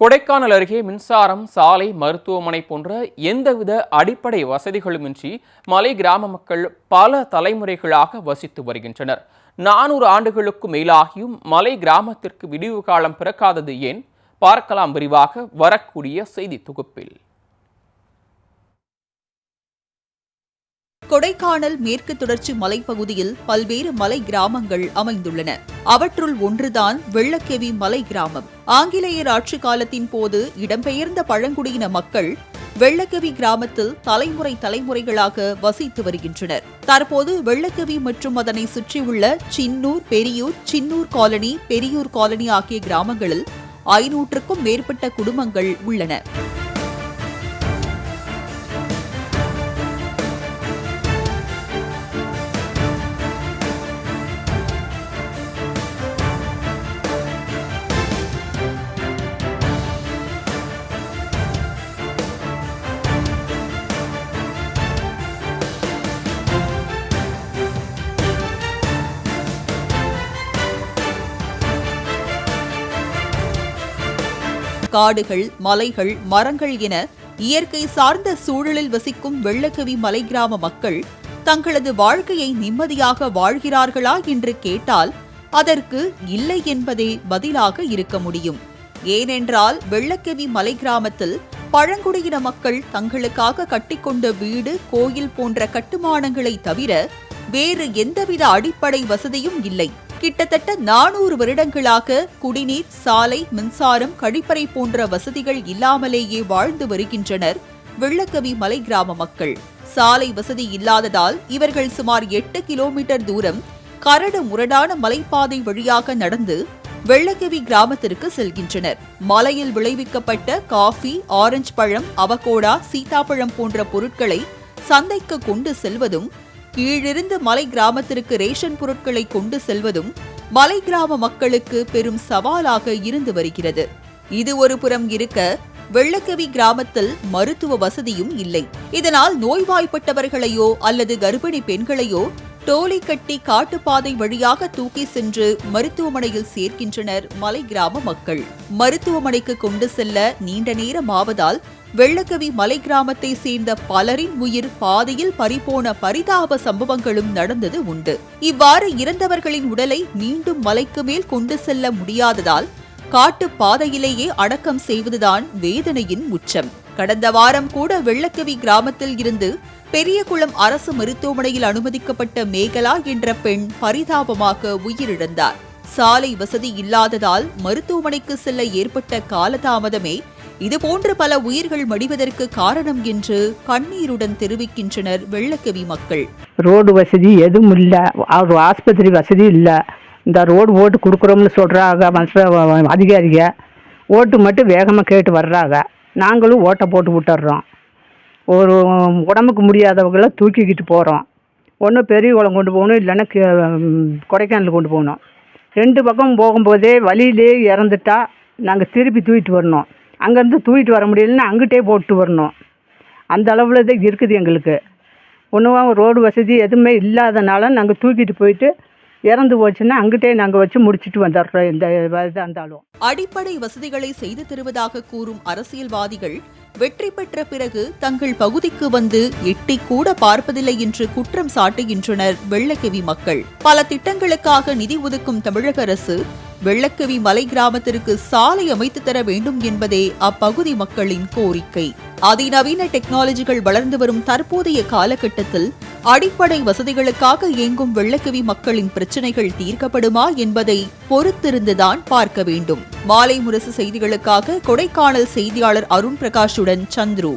கொடைக்கானல் அருகே மின்சாரம் சாலை மருத்துவமனை போன்ற எந்தவித அடிப்படை வசதிகளுமின்றி மலை கிராம மக்கள் பல தலைமுறைகளாக வசித்து வருகின்றனர். நானூறு ஆண்டுகளுக்கு மேலாகியும் மலை கிராமத்திற்கு விடிவு காலம் பிறக்காதது ஏன்? பார்க்கலாம் விரிவாக வரக்கூடிய செய்தி தொகுப்பில். கொடைக்கானல் மேற்கு தொடர்ச்சி மலைப்பகுதியில் பல்வேறு மலை கிராமங்கள் அமைந்துள்ளன. அவற்றுள் ஒன்றுதான் வெள்ளக்கெவி மலை கிராமம். ஆங்கிலேயர் ஆட்சி காலத்தின் போது இடம்பெயர்ந்த பழங்குடியின மக்கள் வெள்ளக்கவி கிராமத்தில் தலைமுறை தலைமுறைகளாக வசித்து வருகின்றனர். தற்போது வெள்ளக்கவி மற்றும் அதனை சுற்றியுள்ள சின்னூர் பெரியூர் சின்னூர் காலனி பெரியூர் காலனி ஆகிய கிராமங்களில் ஐநூற்றுக்கும் மேற்பட்ட குடும்பங்கள் உள்ளன. காடுகள் மலைகள் மரங்கள் என இயற்கை சார்ந்த சூழலில் வசிக்கும் வெள்ளக்கவி மலை கிராம மக்கள் தங்களது வாழ்க்கையை நிம்மதியாக வாழ்கிறார்களா என்று கேட்டால் அதற்கு இல்லை என்பதே பதிலாக இருக்க முடியும். ஏனென்றால் வெள்ளக்கவி மலை கிராமத்தில் பழங்குடியின மக்கள் தங்களுக்காக கட்டிக்கொண்ட வீடு கோயில் போன்ற கட்டுமானங்களை தவிர வேறு எந்தவித அடிப்படை வசதியும் இல்லை. கிட்டத்தட்ட நானூறு வருடங்களாக குடிநீர் சாலை மின்சாரம் கழிப்பறை போன்ற வசதிகள் இல்லாமலேயே வாழ்ந்து வருகின்றனர் வெள்ளக்கவி மலை கிராம மக்கள். சாலை வசதி இல்லாததால் இவர்கள் சுமார் எட்டு கிலோமீட்டர் தூரம் கரடு முரடான மலைப்பாதை வழியாக நடந்து வெள்ளக்கவி கிராமத்திற்கு செல்கின்றனர். மலையில் விளைவிக்கப்பட்ட காஃபி ஆரஞ்சு பழம் அவகோடா சீதாப்பழம் போன்ற பொருட்களை சந்தைக்கு கொண்டு செல்வதும் கீழிருந்து மலை கிராமத்திற்கு ரேஷன் பொருட்களை கொண்டு செல்வதும் மலை கிராம மக்களுக்கு பெரும் சவாலாக இருந்து வருகிறது. இது ஒரு புறம் இருக்க வெள்ளக்கவி கிராமத்தில் மருத்துவ வசதியும் இல்லை. இதனால் நோய்வாய்ப்பட்டவர்களையோ அல்லது கர்ப்பிணி பெண்களையோ டோலி கட்டி காட்டுப்பாதை வழியாக தூக்கி சென்று மருத்துவமனையில் சேர்க்கின்றனர் மலை கிராம மக்கள். மருத்துவமனைக்கு கொண்டு செல்ல நீண்ட நேரம் ஆவதால் வெள்ளக்கவி மலை கிராமத்தை சேர்ந்த பலரின் உயிர் பாதையில் பறிபோன பரிதாப சம்பவங்களும் நடந்தது உண்டு. இவ்வாறு இறந்தவர்களின் உடலை மீண்டும் மலைக்கு மேல் கொண்டு செல்ல முடியாததால் காட்டு பாதையிலேயே அடக்கம் செய்வதுதான் வேதனையின் உச்சம் கடந்த வாரம் கூட வெள்ளக்கவி கிராமத்தில் இருந்து பெரியகுளம் அரசு மருத்துவமனையில் அனுமதிக்கப்பட்ட மேகலா என்ற பெண் பரிதாபமாக உயிரிழந்தார். சாலை வசதி இல்லாததால் மருத்துவமனைக்கு செல்ல ஏற்பட்ட காலதாமதமே இதுபோன்ற பல உயிர்கள் மடிவதற்கு காரணம் என்று கண்ணீருடன் தெரிவிக்கின்றனர் வெள்ளக்கவி மக்கள். ரோடு வசதி எதுவும் இல்லை. ஒரு ஆஸ்பத்திரி வசதி இல்லை. இந்த ரோடு ஓட்டு கொடுக்குறோம்னு சொல்கிறாங்க மனசில் அதிகாரிக. ஓட்டு மட்டும் வேகமாக கேட்டு வர்றாங்க. நாங்களும் ஓட்டை போட்டு விட்டுறோம். ஒரு உடம்புக்கு முடியாதவங்களை தூக்கிக்கிட்டு போகிறோம் ஒன்றும் பெரிய குளம் கொண்டு போகணும் இல்லைன்னா கொடைக்கானல் கொண்டு போகணும். ரெண்டு பக்கம் போகும்போதே வழியிலே இறந்துட்டா நாங்கள் திருப்பி தூக்கிட்டு வரணும். அங்கேருந்து தூக்கிட்டு வர முடியலன்னா அங்கிட்டே போட்டு வரணும். அந்த அளவில் தான் இருக்குது எங்களுக்கு. ஒன்றும் ரோடு வசதி எதுவுமே இல்லாதனால நாங்கள் தூக்கிட்டு போயிட்டு இறந்து போச்சுன்னா அங்கிட்டே நாங்கள் வச்சு முடிச்சிட்டு வந்துடுறோம். இந்த இதாக இருந்தாலும். அடிப்படை வசதிகளை செய்து தருவதாக கூறும் அரசியல்வாதிகள் வெற்றி பெற்ற பிறகு தங்கள் பகுதிக்கு வந்து எட்டி கூட பார்ப்பதில்லை என்று குற்றம் சாட்டுகின்றனர் வெள்ளக்கிவி மக்கள். பல திட்டங்களுக்காக நிதி ஒதுக்கும் தமிழக அரசு வெள்ளக்கவி மலை கிராமத்திற்கு சாலை அமைத்து தர வேண்டும் என்பதே அப்பகுதி மக்களின் கோரிக்கை. அதிநவீன டெக்னாலஜிகள் வளர்ந்து வரும் தற்போதைய காலகட்டத்தில் அடிப்படை வசதிகளுக்காக இயங்கும் வெள்ளக்கவி மக்களின் பிரச்சனைகள் தீர்க்கப்படுமா என்பதை பொறுத்திருந்துதான் பார்க்க வேண்டும். மாலை முரசு செய்திகளுக்காக கொடைக்கானல் செய்தியாளர் அருண் பிரகாஷுடன் சந்துரு.